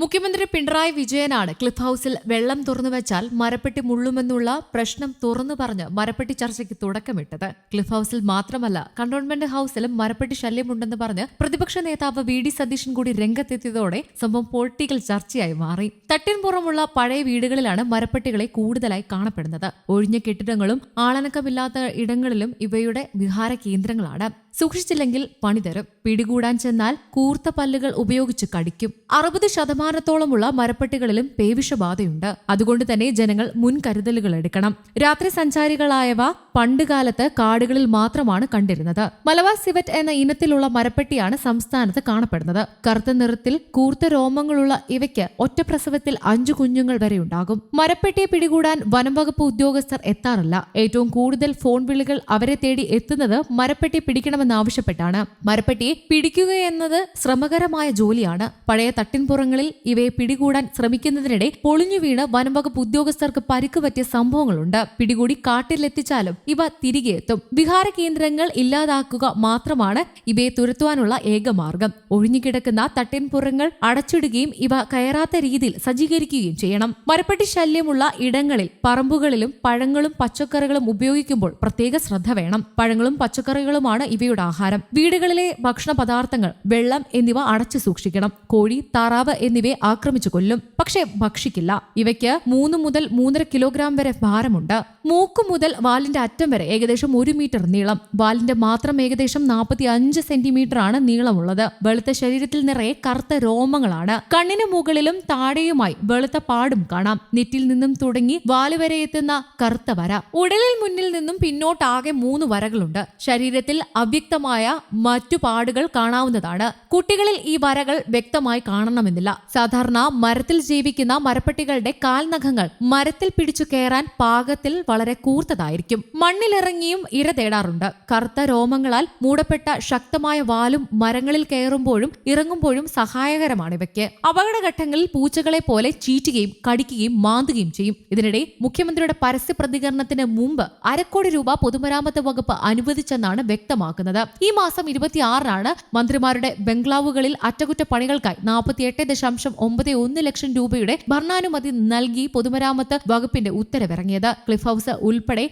മുഖ്യമന്ത്രി പിണറായി വിജയനാണ് ക്ലിഫ് ഹൌസിൽ വെള്ളം തുറന്നു വെച്ചാൽ മരപ്പെട്ടി മുള്ളുമെന്നുള്ള പ്രശ്നം തുറന്നു പറഞ്ഞ് മരപ്പെട്ടി ചർച്ചയ്ക്ക് തുടക്കമിട്ടത്. ക്ലിഫ് ഹൌസിൽ മാത്രമല്ല കണ്ടോൺമെന്റ് ഹൌസിലും മരപ്പെട്ടി ശല്യമുണ്ടെന്ന് പറഞ്ഞ് പ്രതിപക്ഷ നേതാവ് വി ഡി സതീശൻ കൂടി രംഗത്തെത്തിയതോടെ സംഭവം പൊളിറ്റിക്കൽ ചർച്ചയായി മാറി. തട്ടിൻപുറമുള്ള പഴയ വീടുകളിലാണ് മരപ്പെട്ടികളെ കൂടുതലായി കാണപ്പെടുന്നത്. ഒഴിഞ്ഞ കെട്ടിടങ്ങളും ആളനക്കമില്ലാത്ത ഇടങ്ങളിലും ഇവയുടെ വിഹാര കേന്ദ്രങ്ങളാണ്. സൂക്ഷിച്ചില്ലെങ്കിൽ പണിതരും പിടികൂടാൻ ചെന്നാൽ കൂർത്ത പല്ലുകൾ ഉപയോഗിച്ച് കടിക്കും. അറുപത് ശതമാനത്തോളമുള്ള മരപ്പെട്ടികളിലും പേവിഷബാധയുണ്ട്. അതുകൊണ്ട് തന്നെ ജനങ്ങൾ മുൻകരുതലുകൾ എടുക്കണം. രാത്രി സഞ്ചാരികളായവ പണ്ടുകാലത്ത് കാടുകളിൽ മാത്രമാണ് കണ്ടിരുന്നത്. മലബാർ സിവറ്റ് എന്ന ഇനത്തിലുള്ള മരപ്പെട്ടിയാണ് സംസ്ഥാനത്ത് കാണപ്പെടുന്നത്. കറുത്ത നിറത്തിൽ കൂർത്ത രോമങ്ങളുള്ള ഇവയ്ക്ക് ഒറ്റ പ്രസവത്തിൽ അഞ്ചു കുഞ്ഞുങ്ങൾ വരെ ഉണ്ടാകും. മരപ്പെട്ടിയെ പിടികൂടാൻ വനംവകുപ്പ് ഉദ്യോഗസ്ഥർ എത്താറില്ല. ഏറ്റവും കൂടുതൽ ഫോൺ വിളികൾ അവരെ തേടി എത്തുന്നത് മരപ്പെട്ടി പിടിക്കണമെന്നാവശ്യപ്പെട്ടാണ് മരപ്പെട്ടിയെ പിടിക്കുക എന്നത് ശ്രമകരമായ ജോലിയാണ്. പഴയ തട്ടിൻപുറങ്ങളിൽ ഇവയെ പിടികൂടാൻ ശ്രമിക്കുന്നതിനിടെ പൊളിഞ്ഞു വീണ് വനംവകുപ്പ് ഉദ്യോഗസ്ഥർക്ക് പരിക്ക് പറ്റിയ സംഭവങ്ങളുണ്ട്. പിടികൂടി കാട്ടിലെത്തിച്ചാലും ഇവ തിരികെ എത്തും. വിഹാര കേന്ദ്രങ്ങൾ ഇല്ലാതാക്കുക മാത്രമാണ് ഇവയെ തുരത്തുവാനുള്ള ഏക മാർഗം. ഒഴിഞ്ഞുകിടക്കുന്ന തട്ടിൻപുറങ്ങൾ അടച്ചിടുകയും ഇവ കയറാത്ത രീതിയിൽ സജ്ജീകരിക്കുകയും ചെയ്യണം. മരപ്പെട്ടി ശല്യമുള്ള ഇടങ്ങളിൽ പറമ്പുകളിലും പഴങ്ങളും പച്ചക്കറികളും ഉപയോഗിക്കുമ്പോൾ പ്രത്യേക ശ്രദ്ധ വേണം. പഴങ്ങളും പച്ചക്കറികളുമാണ് ഇവയുടെ ആഹാരം. വീടുകളിലെ ഭക്ഷണ പദാർത്ഥങ്ങൾ വെള്ളം എന്നിവ അടച്ചു സൂക്ഷിക്കണം. കോഴി താറാവ് എന്നിവയെ ആക്രമിച്ചു കൊല്ലും. പക്ഷേ ഭക്ഷിക്കില്ല. ഇവയ്ക്ക് മൂന്ന് മുതൽ മൂന്നര കിലോഗ്രാം വരെ ഭാരമുണ്ട്. മൂക്കു മുതൽ വാലിന്റെ അറ്റം വരെ ഏകദേശം ഒരു മീറ്റർ നീളം. വാലിന്റെ മാത്രം ഏകദേശം നാൽപ്പത്തി അഞ്ച് സെന്റിമീറ്റർ ആണ് നീളമുള്ളത്. വെളുത്ത ശരീരത്തിൽ നിറയെ കറുത്ത രോമങ്ങളാണ്. കണ്ണിന് മുകളിലും താഴെയുമായി വെളുത്ത പാടും കാണാം. നെറ്റിൽ നിന്നും തുടങ്ങി വാൽ വരെ എത്തുന്ന കറുത്ത വര. ഉടലിൽ മുന്നിൽ നിന്നും പിന്നോട്ടാകെ മൂന്ന് വരകളുണ്ട്. ശരീരത്തിൽ അവ്യക്തമായ മറ്റു പാടുകൾ കാണാവുന്നതാണ്. കുട്ടികളിൽ ഈ വരകൾ വ്യക്തമായി കാണണമെന്നില്ല. സാധാരണ മരത്തിൽ ജീവിക്കുന്ന മരപ്പട്ടികളുടെ കാൽനഖങ്ങൾ മരത്തിൽ പിടിച്ചു കയറാൻ പാകത്തിൽ വളരെ കൂർത്തതായിരിക്കും. മണ്ണിലിറങ്ങിയും ഇര തേടാറുണ്ട്. കറുത്ത രോമങ്ങളാൽ മൂടപ്പെട്ട ശക്തമായ വാലും മരങ്ങളിൽ കയറുമ്പോഴും ഇറങ്ങുമ്പോഴും സഹായകരമാണ് ഇവയ്ക്ക്. അപകടഘട്ടങ്ങളിൽ പൂച്ചകളെ പോലെ ചീറ്റുകയും കടിക്കുകയും മാന്തുകയും ചെയ്യും. ഇതിനിടെ മുഖ്യമന്ത്രിയുടെ പരസ്യ പ്രതികരണത്തിന് മുമ്പ് അരക്കോടി രൂപ പൊതുമരാമത്ത് വകുപ്പ് അനുവദിച്ചെന്നാണ് വ്യക്തമാക്കുന്നത്. ഈ മാസം ഇരുപത്തിയാറിനാണ് മന്ത്രിമാരുടെ ബംഗ്ലാവുകളിൽ അറ്റകുറ്റപ്പണികൾക്കായി നാൽപ്പത്തിയെട്ട് ദശാംശം ഒമ്പത് ഒന്ന് ലക്ഷം രൂപയുടെ ഭരണാനുമതി നൽകി പൊതുമരാമത്ത് വകുപ്പിന്റെ ഉത്തരവിറങ്ങിയത്. ക്ലിഫ് ഹൌസ് ഉൾപ്പെടെ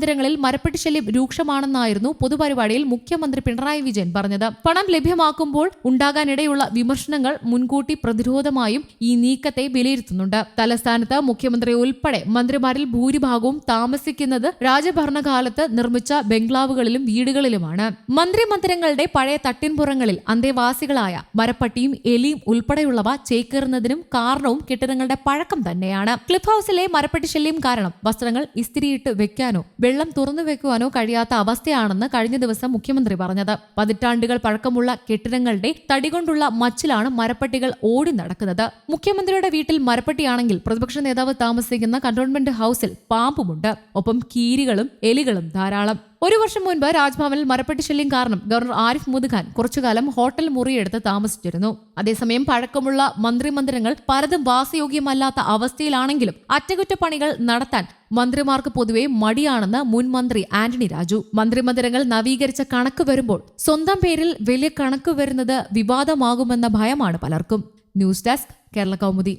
മന്ത്രിമന്ദിരങ്ങളിൽ മരപ്പെട്ടി ശല്യം രൂക്ഷമാണെന്നായിരുന്നു പൊതുപരിപാടിയിൽ മുഖ്യമന്ത്രി പിണറായി വിജയൻ പറഞ്ഞത്. പണം ലഭ്യമാക്കുമ്പോൾ ഉണ്ടാകാനിടയുള്ള വിമർശനങ്ങൾ മുൻകൂട്ടി പ്രതിരോധമായും ഈ നീക്കത്തെ വിലയിരുത്തുന്നുണ്ട്. തലസ്ഥാനത്ത് മുഖ്യമന്ത്രി ഉൾപ്പെടെ മന്ത്രിമാരിൽ ഭൂരിഭാഗവും താമസിക്കുന്നത് രാജഭരണകാലത്ത് നിർമ്മിച്ച ബംഗ്ലാവുകളിലും വീടുകളിലുമാണ്. മന്ത്രി മന്ദിരങ്ങളുടെ പഴയ തട്ടിൻപുറങ്ങളിൽ അന്തേവാസികളായ മരപ്പട്ടിയും എലിയും ഉൾപ്പെടെയുള്ളവ ചേക്കേറുന്നതിനും കാരണവും കെട്ടിടങ്ങളുടെ പഴക്കം തന്നെയാണ്. ക്ലിഫ് ഹൌസിലെ മരപ്പെട്ടി ശല്യം കാരണം വസ്ത്രങ്ങൾ ഇസ്തിരിയിട്ട് വെക്കാനോ വെള്ളം തുറന്നു വെക്കുവാനോ കഴിയാത്ത അവസ്ഥയാണെന്ന് കഴിഞ്ഞ ദിവസം മുഖ്യമന്ത്രി പറഞ്ഞത്. പതിറ്റാണ്ടുകൾ പഴക്കമുള്ള കെട്ടിടങ്ങളുടെ തടികൊണ്ടുള്ള മച്ചിലാണ് മരപ്പട്ടികൾ ഓടി നടക്കുന്നത്. മുഖ്യമന്ത്രിയുടെ വീട്ടിൽ മരപ്പട്ടിയാണെങ്കിൽ പ്രതിപക്ഷ നേതാവ് താമസിക്കുന്ന കന്റോൺമെന്റ് ഹൌസിൽ പാമ്പുമുണ്ട്. ഒപ്പം കീരികളും എലികളും ധാരാളം. ഒരു വർഷം മുൻപ് രാജ്ഭവനിൽ മരപ്പട്ടി ശല്യം കാരണം ഗവർണർ ആരിഫ് മുദ്ഖാൻ ഖാൻ കുറച്ചുകാലം ഹോട്ടൽ മുറിയെടുത്ത് താമസിച്ചിരുന്നു. അതേസമയം പഴക്കമുള്ള മന്ത്രിമന്ദിരങ്ങൾ പലതും വാസയോഗ്യമല്ലാത്ത അവസ്ഥയിലാണെങ്കിലും അറ്റകുറ്റപ്പണികൾ നടത്താൻ മന്ത്രിമാർക്ക് പൊതുവെ മടിയാണെന്ന് മുൻ മന്ത്രി ആന്റണി രാജു. മന്ത്രിമന്ദിരങ്ങൾ നവീകരിച്ച കണക്ക് വരുമ്പോൾ സ്വന്തം പേരിൽ വലിയ കണക്ക് വരുന്നത് വിവാദമാകുമെന്ന ഭയമാണ് പലർക്കും. News desk Kerala Kaumudi.